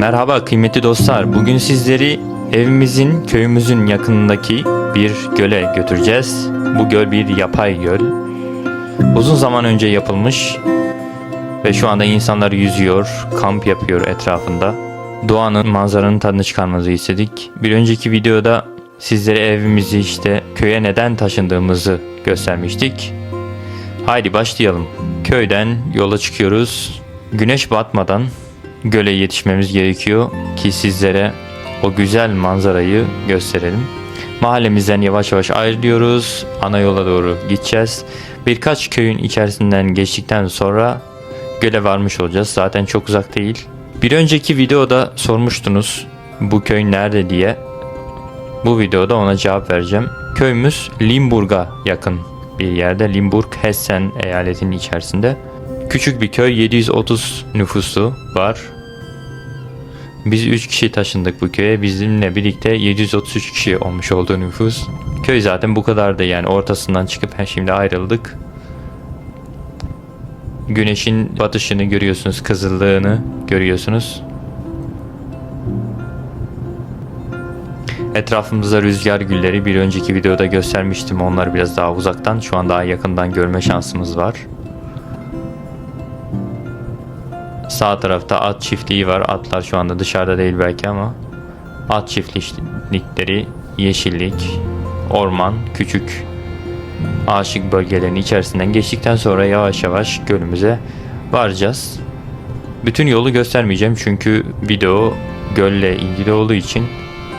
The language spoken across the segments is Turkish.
Merhaba kıymetli dostlar. Bugün sizleri evimizin, köyümüzün yakınındaki bir göle götüreceğiz. Bu göl bir yapay göl. Uzun zaman önce yapılmış ve şu anda insanlar yüzüyor, kamp yapıyor etrafında. Doğanın, manzaranın tadını çıkarmanızı istedik. Bir önceki videoda sizlere evimizi işte köye neden taşındığımızı göstermiştik. Haydi başlayalım. Köyden yola çıkıyoruz. Güneş batmadan göle yetişmemiz gerekiyor ki sizlere o güzel manzarayı gösterelim. Mahallemizden yavaş yavaş ayrılıyoruz. Ana yola doğru gideceğiz. Birkaç köyün içerisinden geçtikten sonra göle varmış olacağız. Zaten çok uzak değil. Bir önceki videoda sormuştunuz bu köy nerede diye. Bu videoda ona cevap vereceğim. Köyümüz Limburg'a yakın bir yerde. Limburg, Hessen eyaletinin içerisinde. Küçük bir köy 730 nüfusu var. Biz 3 kişi taşındık bu köye. Bizimle birlikte 733 kişi olmuş oldu nüfus. Köy zaten bu kadardı yani ortasından çıkıp ha, şimdi ayrıldık. Güneşin batışını görüyorsunuz, kızıllığını görüyorsunuz. Etrafımızda rüzgar gülleri bir önceki videoda göstermiştim. Onlar biraz daha uzaktan. Şu an daha yakından görme şansımız var. Sağ tarafta at çiftliği var. Atlar şu anda dışarıda değil belki ama at çiftlikleri, yeşillik, orman, küçük ağaçlık bölgelerin içerisinden geçtikten sonra yavaş yavaş gölümüze varacağız. Bütün yolu göstermeyeceğim çünkü video gölle ilgili olduğu için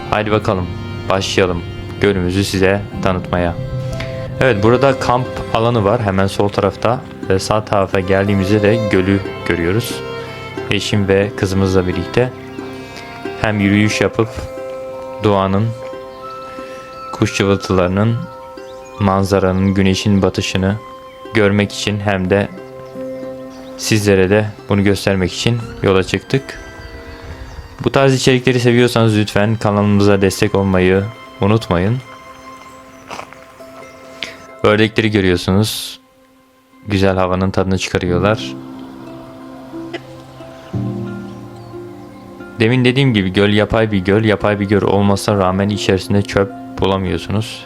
haydi bakalım başlayalım gölümüzü size tanıtmaya. Evet burada kamp alanı var hemen sol tarafta ve sağ tarafa geldiğimizde de gölü görüyoruz. Eşim ve kızımızla birlikte hem yürüyüş yapıp doğanın kuş cıvıltılarının manzaranın güneşin batışını görmek için hem de sizlere de bunu göstermek için yola çıktık. Bu tarz içerikleri seviyorsanız lütfen kanalımıza destek olmayı unutmayın. Ördekleri görüyorsunuz. Güzel havanın tadını çıkarıyorlar. Demin dediğim gibi göl yapay bir göl. Yapay bir göl olmasına rağmen içerisinde çöp bulamıyorsunuz.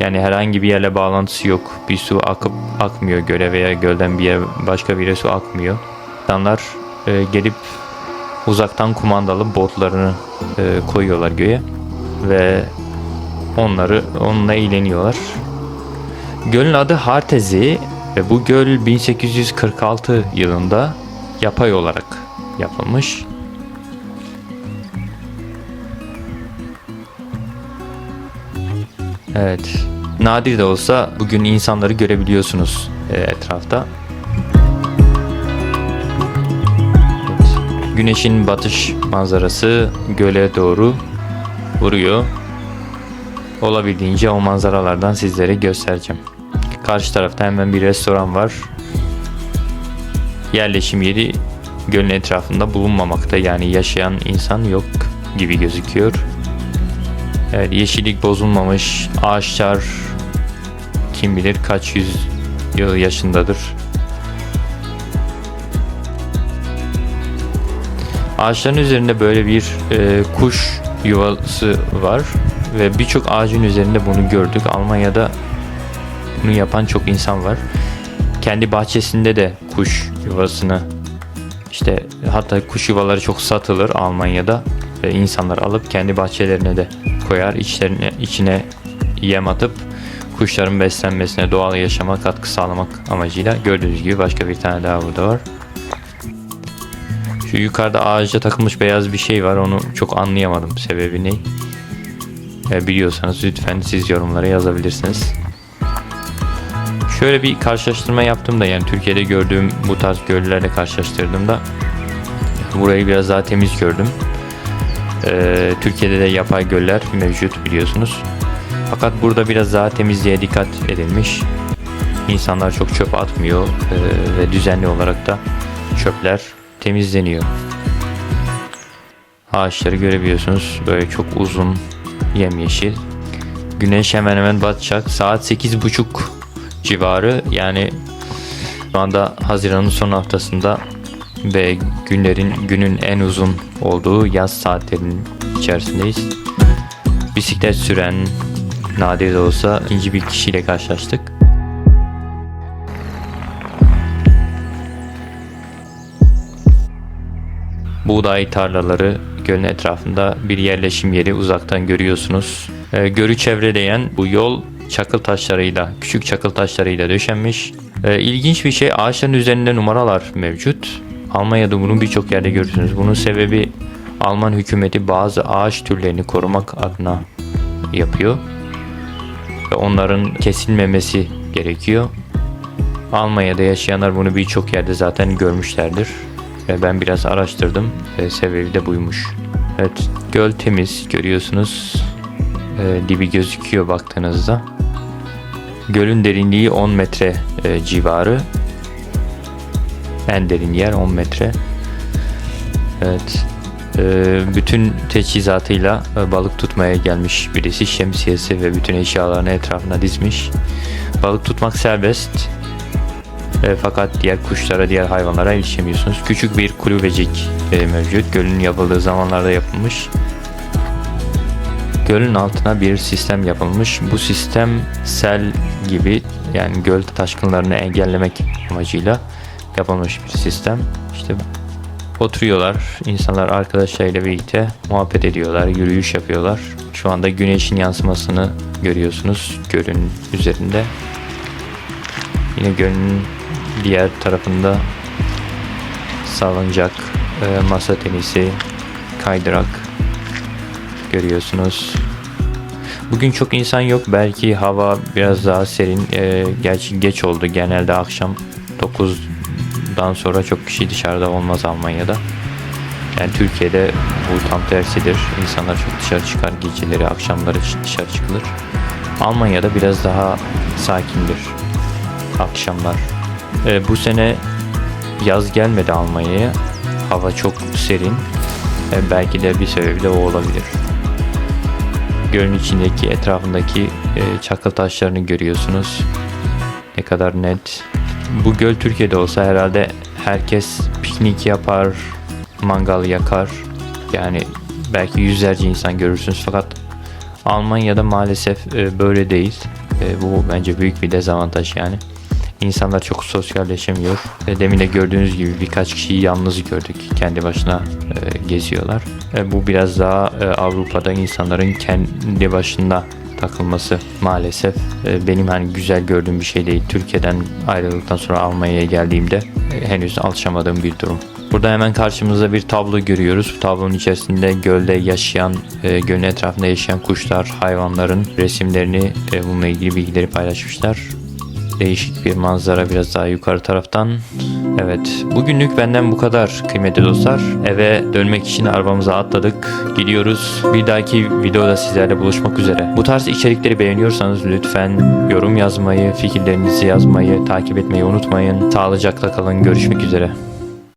Yani herhangi bir yerle bağlantısı yok. Bir su akıp akmıyor göle veya gölden bir yer başka bir yere su akmıyor. İnsanlar e, gelip uzaktan kumandalı botlarını e, koyuyorlar göğe ve onları onunla eğleniyorlar. Gölün adı Hartezi ve bu göl 1846 yılında yapay olarak yapılmış. Evet. Nadir de olsa bugün insanları görebiliyorsunuz e, etrafta. Evet. Güneşin batış manzarası göle doğru vuruyor. Olabildiğince o manzaralardan sizlere göstereceğim. Karşı tarafta hemen bir restoran var. Yerleşim yeri gölün etrafında bulunmamakta yani yaşayan insan yok gibi gözüküyor. Evet, yeşillik bozulmamış. Ağaçlar kim bilir kaç yüz yıl yaşındadır. Ağaçların üzerinde böyle bir e, kuş yuvası var ve birçok ağacın üzerinde bunu gördük. Almanya'da bunu yapan çok insan var. Kendi bahçesinde de kuş yuvasını işte hatta kuş yuvaları çok satılır Almanya'da ve insanlar alıp kendi bahçelerine de koyar. İçlerine, içine yem atıp kuşların beslenmesine, doğal yaşama katkı sağlamak amacıyla gördüğünüz gibi başka bir tane daha burada var. Şu yukarıda ağaca takılmış beyaz bir şey var. Onu çok anlayamadım. Sebebi ne? E, biliyorsanız lütfen siz yorumlara yazabilirsiniz. Şöyle bir karşılaştırma yaptığımda yani Türkiye'de gördüğüm bu tarz göllerle karşılaştırdığımda burayı biraz daha temiz gördüm. Ee, Türkiye'de de yapay göller mevcut biliyorsunuz. Fakat burada biraz daha temizliğe dikkat edilmiş. İnsanlar çok çöp atmıyor ee, ve düzenli olarak da çöpler temizleniyor. Ağaçları görebiliyorsunuz. Böyle çok uzun yemyeşil. Güneş hemen hemen batacak. Saat 8.30 civarı yani şu anda Haziran'ın son haftasında ve günlerin günün en uzun olduğu yaz saatlerinin içerisindeyiz. Bisiklet süren nadir de olsa ikinci bir kişiyle karşılaştık. Buğday tarlaları gölün etrafında bir yerleşim yeri uzaktan görüyorsunuz. Ee, gölü çevreleyen bu yol çakıl taşlarıyla, küçük çakıl taşlarıyla döşenmiş. Ee, ilginç bir şey ağaçların üzerinde numaralar mevcut. Almanya'da bunu birçok yerde görürsünüz. Bunun sebebi Alman hükümeti bazı ağaç türlerini korumak adına yapıyor. Ve onların kesilmemesi gerekiyor. Almanya'da yaşayanlar bunu birçok yerde zaten görmüşlerdir. Ve ben biraz araştırdım ve sebebi de buymuş. Evet göl temiz görüyorsunuz. Ee, dibi gözüküyor baktığınızda. Gölün derinliği 10 metre e, civarı. En derin yer 10 metre. Evet. Ee, bütün teçhizatıyla e, balık tutmaya gelmiş birisi şemsiyesi ve bütün eşyalarını etrafına dizmiş. Balık tutmak serbest. E, fakat diğer kuşlara, diğer hayvanlara erişemiyorsunuz. Küçük bir kulübecik e, mevcut. Gölün yapıldığı zamanlarda yapılmış. Gölün altına bir sistem yapılmış. Bu sistem sel gibi yani göl taşkınlarını engellemek amacıyla yapılmış bir sistem. İşte oturuyorlar. insanlar arkadaşlarıyla birlikte muhabbet ediyorlar, yürüyüş yapıyorlar. Şu anda güneşin yansımasını görüyorsunuz gölün üzerinde. Yine gölün diğer tarafında salıncak, e, masa tenisi, kaydırak görüyorsunuz. Bugün çok insan yok. Belki hava biraz daha serin. E, gerçi geç oldu. Genelde akşam 9'dan sonra çok kişi dışarıda olmaz Almanya'da. Yani Türkiye'de bu tam tersidir. İnsanlar çok dışarı çıkar geceleri, akşamları dışarı çıkılır. Almanya'da biraz daha sakindir akşamlar. Ee, bu sene yaz gelmedi Almanya'ya. Hava çok serin. Ee, belki de bir sebebi de o olabilir. Gölün içindeki etrafındaki e, çakıl taşlarını görüyorsunuz. Ne kadar net. Bu göl Türkiye'de olsa herhalde herkes piknik yapar, mangal yakar. Yani belki yüzlerce insan görürsünüz fakat Almanya'da maalesef e, böyle değil. E, bu bence büyük bir dezavantaj yani. İnsanlar çok sosyalleşemiyor. E, Demin de gördüğünüz gibi birkaç kişiyi yalnız gördük. Kendi başına geziyorlar. Bu biraz daha Avrupa'da insanların kendi başına takılması maalesef e, benim hani güzel gördüğüm bir şey değil. Türkiye'den ayrıldıktan sonra Almanya'ya geldiğimde e, henüz alışamadığım bir durum. Burada hemen karşımızda bir tablo görüyoruz. Bu tablonun içerisinde gölde yaşayan, e, gölün etrafında yaşayan kuşlar, hayvanların resimlerini, e, bununla ilgili bilgileri paylaşmışlar. Değişik bir manzara biraz daha yukarı taraftan. Evet, bugünlük benden bu kadar kıymetli dostlar. Eve dönmek için arabamıza atladık. Gidiyoruz. Bir dahaki videoda sizlerle buluşmak üzere. Bu tarz içerikleri beğeniyorsanız lütfen yorum yazmayı, fikirlerinizi yazmayı, takip etmeyi unutmayın. Sağlıcakla kalın. Görüşmek üzere.